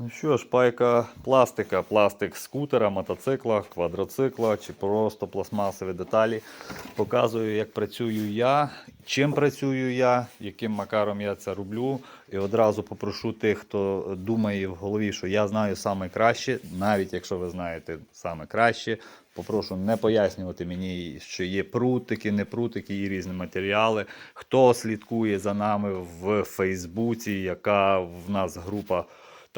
Ну що ж, пайка пластика, пластик скутера, мотоцикла, квадроцикла чи просто пластмасові деталі. Показую, як працюю я, чим працюю я, яким макаром я це роблю. І одразу попрошу тих, хто думає в голові, що я знаю саме краще, навіть якщо ви знаєте саме краще, попрошу не пояснювати мені, що є прутики, не прутики і різні матеріали. Хто слідкує за нами в Фейсбуці, яка в нас група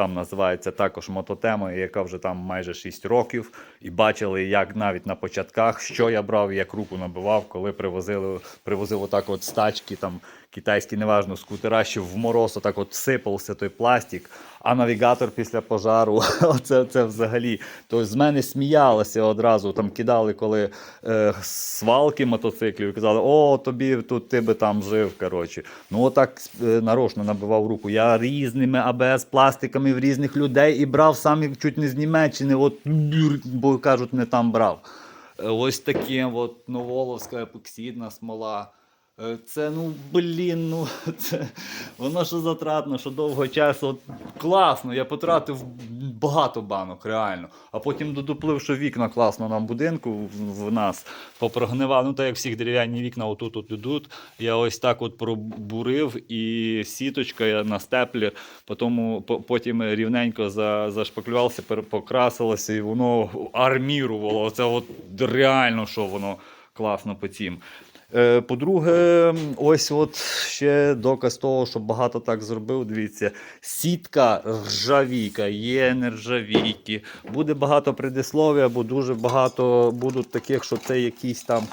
там називається також мототема, яка вже там майже 6 років. І бачили, як навіть на початках, що я брав, як руку набивав, коли привозили, привозив отак от стачки, там китайські, неважно, скутера, що в мороз отак от сипався той пластик. А навігатор після пожару, оце це взагалі. То з мене сміялися одразу, там кидали, коли е, свалки мотоциклів, і казали, о, тобі тут ти би там жив. коротше. Ну отак е, нарочно набивав руку. Я різними АБС пластиками в різних людей і брав сам чуть не з Німеччини, от, бо кажуть, не там брав. Е, Ось таким от новоловська епоксидна смола. Е, Це ну блін, ну це воно що затратно, що довго часу. От, класно, я потратив багато банок, реально. А потім додуплив, що вікна класно нам будинку в, нас попрогнивав. Ну, так як всіх дерев'яні вікна отут от ідуть. Я ось так от пробурив і сіточка на степлі, потім, потім рівненько за, зашпаклювався, покрасилося, і воно армірувало. Це от реально, що воно класно по цім. Е, По-друге, ось от ще доказ того, що багато так зробив. Дивіться, сітка ржавійка, є нержавійки. Буде багато предислов'я, бо дуже багато будуть таких, що це якісь там.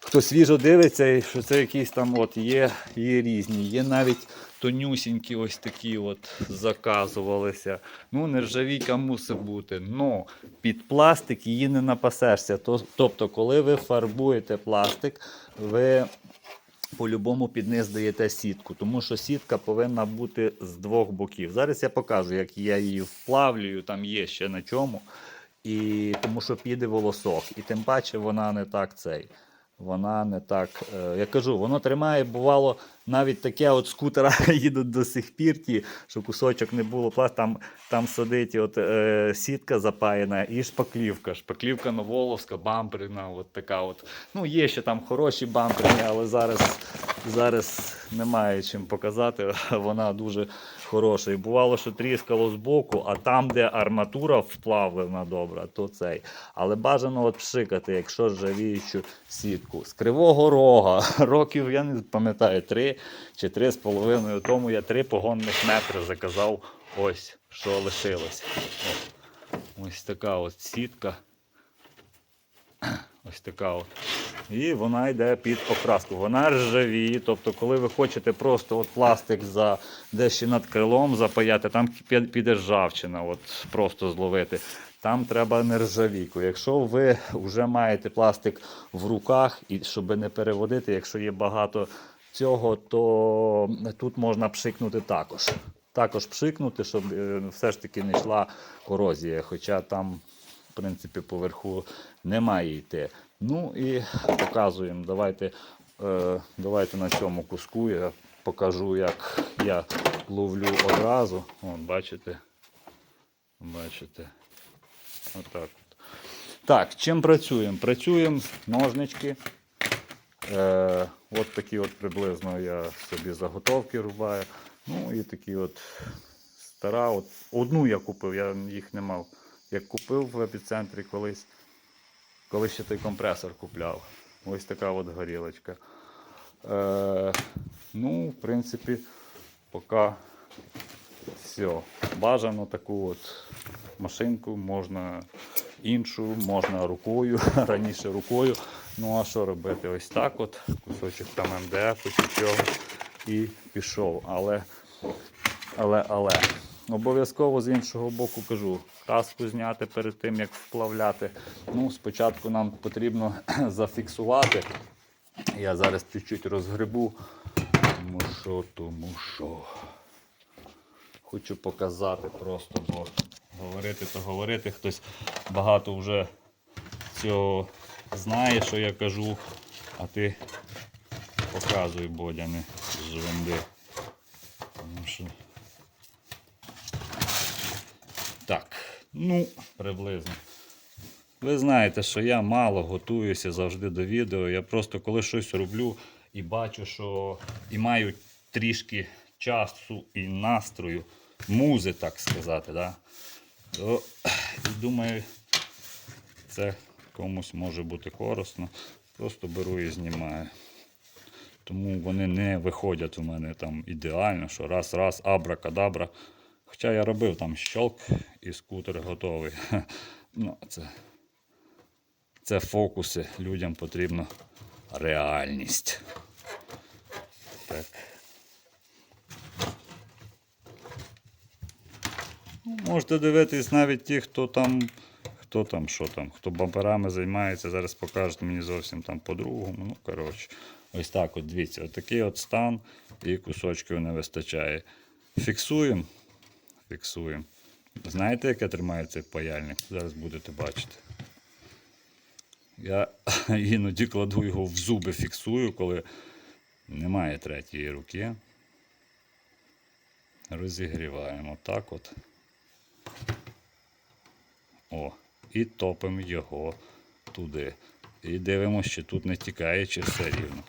Хто свіжо дивиться, що це якісь там от є, є різні. Є навіть тонюсінькі ось такі от заказувалися. Ну, нержавійка мусить бути. Ну, під пластик її не напасешся. Тобто, коли ви фарбуєте пластик, ви по-любому під низ даєте сітку, тому що сітка повинна бути з двох боків. Зараз я покажу, як я її вплавлюю, там є ще на чому. І тому що піде волосок. І тим паче вона не так цей. Вона не так. Е, я кажу, воно тримає, бувало, навіть таке от скутера їдуть до сих пір, ті, що кусочок не було пласт, там, там сидить от, е, сітка запаяна і шпаклівка. Шпаклівка новоловська, бамперна, от така от. Ну, є ще там хороші бамперні, але зараз, зараз немає чим показати. Вона дуже хороша. І бувало, що тріскало збоку, а там, де арматура вплавлена добра, то цей. Але бажано от пшикати, якщо ржавіючу сітку. З кривого рога, років, я не пам'ятаю, три чи три з половиною тому я три погонних метри заказав. Ось що лишилось. О, ось така от сітка. Ось така от. І вона йде під окраску. Вона ржавіє. Тобто, коли ви хочете просто от пластик за десь ще над крилом запаяти, там піде ржавчина, от просто зловити. Там треба нержавійку. Якщо ви вже маєте пластик в руках, і щоб не переводити, якщо є багато цього, то тут можна пшикнути також. Також пшикнути, щоб е, все ж таки не йшла корозія. Хоча там в принципі, поверху не має йти. Ну і показуємо. Давайте, е, давайте на цьому куску я покажу, як я ловлю одразу. От, бачите? Бачите? Отак. От. Так, чим працюємо? Працюємо ножнички. Е, от такі от приблизно я собі заготовки рубаю. Ну і такі от стара. От, одну я купив, я їх не мав. Як купив в епіцентрі колись, коли ще той компресор купляв. Ось така от горілочка. Е, ну, в принципі, поки все. Бажано таку от машинку можна іншу, можна рукою, раніше рукою. Ну а що робити? Ось так от, кусочок там МДФ, чи чого, і пішов. Але, але, але. Обов'язково з іншого боку кажу, каску зняти перед тим, як вплавляти. Ну, спочатку нам потрібно зафіксувати. Я зараз чуть-чуть розгребу. Тому що, тому що. Хочу показати просто, бо говорити то говорити. Хтось багато вже цього знає, що я кажу, а ти показуй, Бодя, не звенди. Тому що Так, ну, приблизно. Ви знаєте, що я мало готуюся завжди до відео. Я просто коли щось роблю і бачу, що і маю трішки часу і настрою, музи, так сказати, да, то думаю, це комусь може бути корисно. Просто беру і знімаю. Тому вони не виходять у мене там ідеально, що раз-раз, абракадабра. Хоча я робив там щелк і скутер готовий. Ну, це, це фокуси. Людям потрібна реальність. Так. Ну, Можете дивитись навіть ті, хто там, хто там, що там, хто бамперами займається, зараз покажуть мені зовсім там по-другому. Ну, коротше, ось так от дивіться, отакий от стан і кусочків не вистачає. Фіксуємо. Фіксуємо. Знаєте, як я тримаю цей паяльник? Зараз будете бачити. Я іноді кладу його в зуби, фіксую, коли немає третьої руки. Розігріваємо так от. О, і топимо його туди. І дивимося, чи тут не тікає, чи все рівно.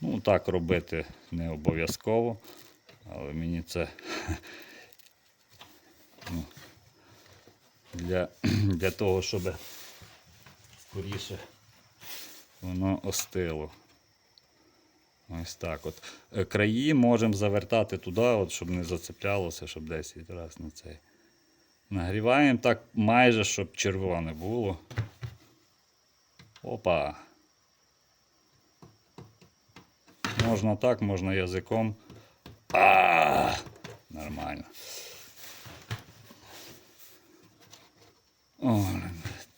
Ну, так робити не обов'язково, але мені це ну, для, для того, щоб скоріше воно остило. Ось так от. Е, Краї можемо завертати туди, от, щоб не зацеплялося, щоб 10 разів на цей. Нагріваємо так майже, щоб червоне було. Опа. Можна так, можна язиком. А, нормально. О,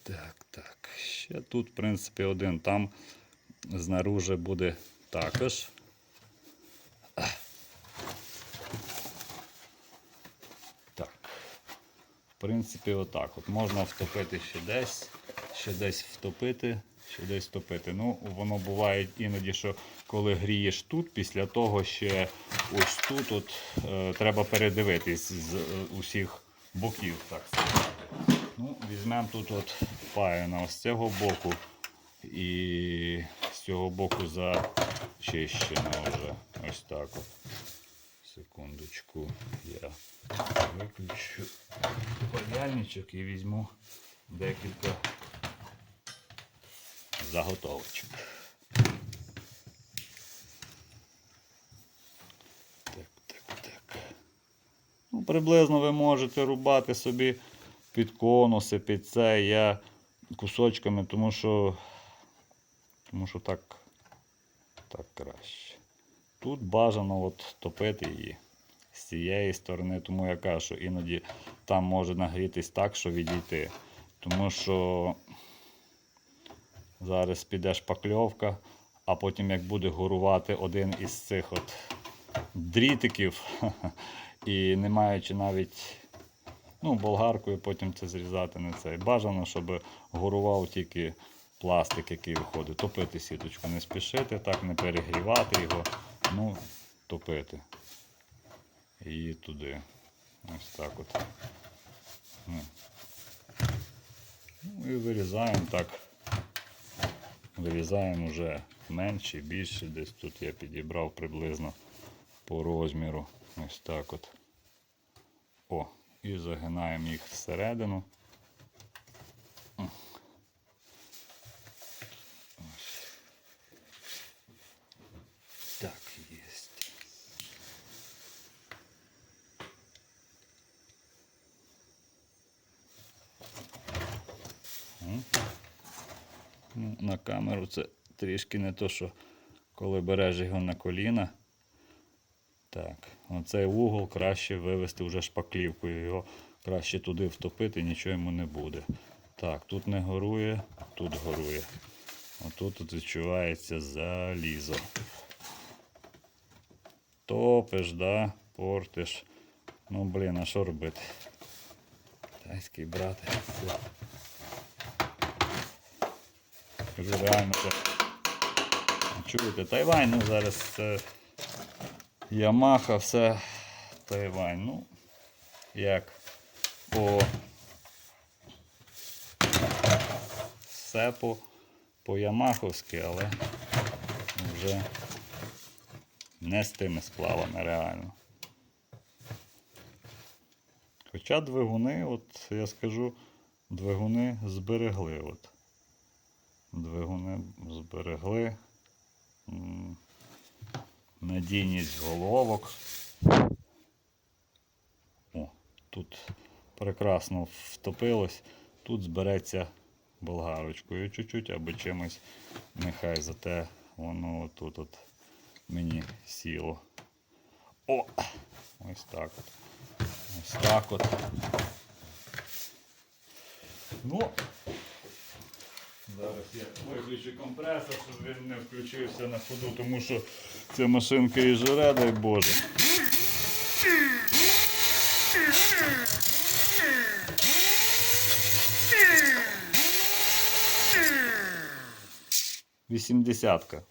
так, так. Ще тут, в принципі, один. Там знаружи буде також. Так. В принципі, отак. От можна втопити ще десь, ще десь втопити, ще десь втопити. Ну, воно буває іноді, що коли грієш тут, після того ще ось тут от, е, треба передивитись з е, усіх боків, так сказати. Ну, візьмемо тут от паяна з цього боку і з цього боку зачищено вже. Ось так от. Секундочку, я виключу паяльничок і візьму декілька заготовочок. Так, так, так. Ну, приблизно ви можете рубати собі під конуси, під це. Я кусочками, тому що, тому що так, так краще. Тут бажано от топити її з цієї сторони, тому я кажу, іноді там може нагрітись так, що відійти. Тому що зараз піде шпакльовка, а потім як буде горувати один із цих от дрітиків, і не маючи навіть ну, болгаркою потім це зрізати не цей. Бажано, щоб горував тільки пластик, який виходить. Топити сіточку, не спішити, так, не перегрівати його, ну, топити. І туди. Ось так от. Ну. Ну і вирізаємо так. Вирізаємо вже менше, більше. Десь тут я підібрав приблизно по розміру. Ось так от. О, і загинаємо їх всередину. Ось. Так. М. Ну, на камеру це трішки не то, що коли береш його на коліна. Так, оцей угол краще вивести вже шпаклівкою. Його краще туди втопити, нічого йому не буде. Так, тут не горує, тут горує. Отут от відчувається залізо. Топиш, да, портиш. Ну, блін, а що робити? Тайський брате. Все. Кажу, реально. Чуєте, Тайвань, ну зараз це. Ямаха, все Тайвань. Ну, як по все по, по Ямаховськи, але вже не з тими сплавами реально. Хоча двигуни, от я скажу, двигуни зберегли. От. Двигуни зберегли. Надійність головок. О, тут прекрасно втопилось. Тут збереться болгарочкою чуть-чуть або чимось. Нехай зате воно тут от мені сіло. О! Ось так от. Ось так от. Ну, зараз я виключу компресор, щоб він не включився на ходу, тому що ця машинка і жере, дай Боже. Вісімдесятка.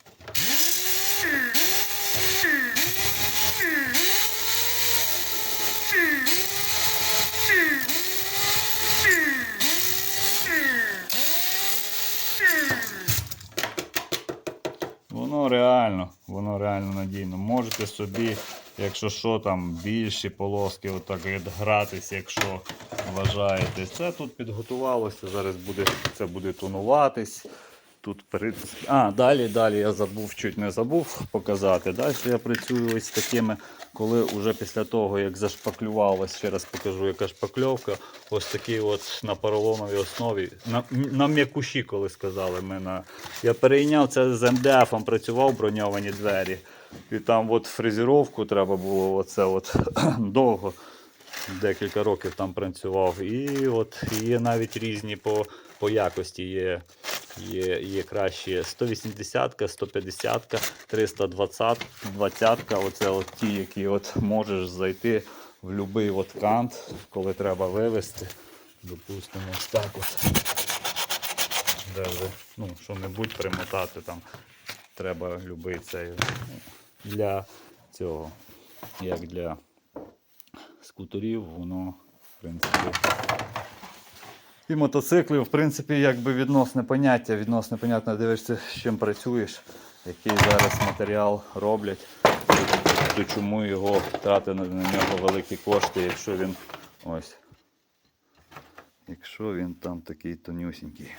Воно реально, воно реально надійно. Можете собі, якщо що там більші полоски, отак гратись, якщо вважаєте. Це тут підготувалося. Зараз буде, це буде тонуватись. Тут перед... А, далі, далі я забув, чуть не забув показати. Далі я працюю ось такими, коли вже після того, як зашпаклювалось, ще раз покажу, яка шпакльовка. Ось такий от на поролоновій основі. На, на м'якуші, коли сказали ми на. Я перейняв це з МДФ, працював броньовані двері. І там от фрезеровку треба було оце от довго. Декілька років там працював. І от є навіть різні по, по якості. Є, є, є кращі 180, 150, 320, 20. Оце от ті, які от можеш зайти в будь-який от кант, коли треба вивести. Допустимо, ось так от. Де ну, що-небудь примотати там. Треба любий цей ну, для цього, як для скутерів, воно, в принципі. І мотоциклів, в принципі, якби відносне поняття, відносне поняття, дивишся, з чим працюєш, який зараз матеріал роблять, то чому його тратити на, на нього великі кошти, якщо він ось. Якщо він там такий тонюсінький.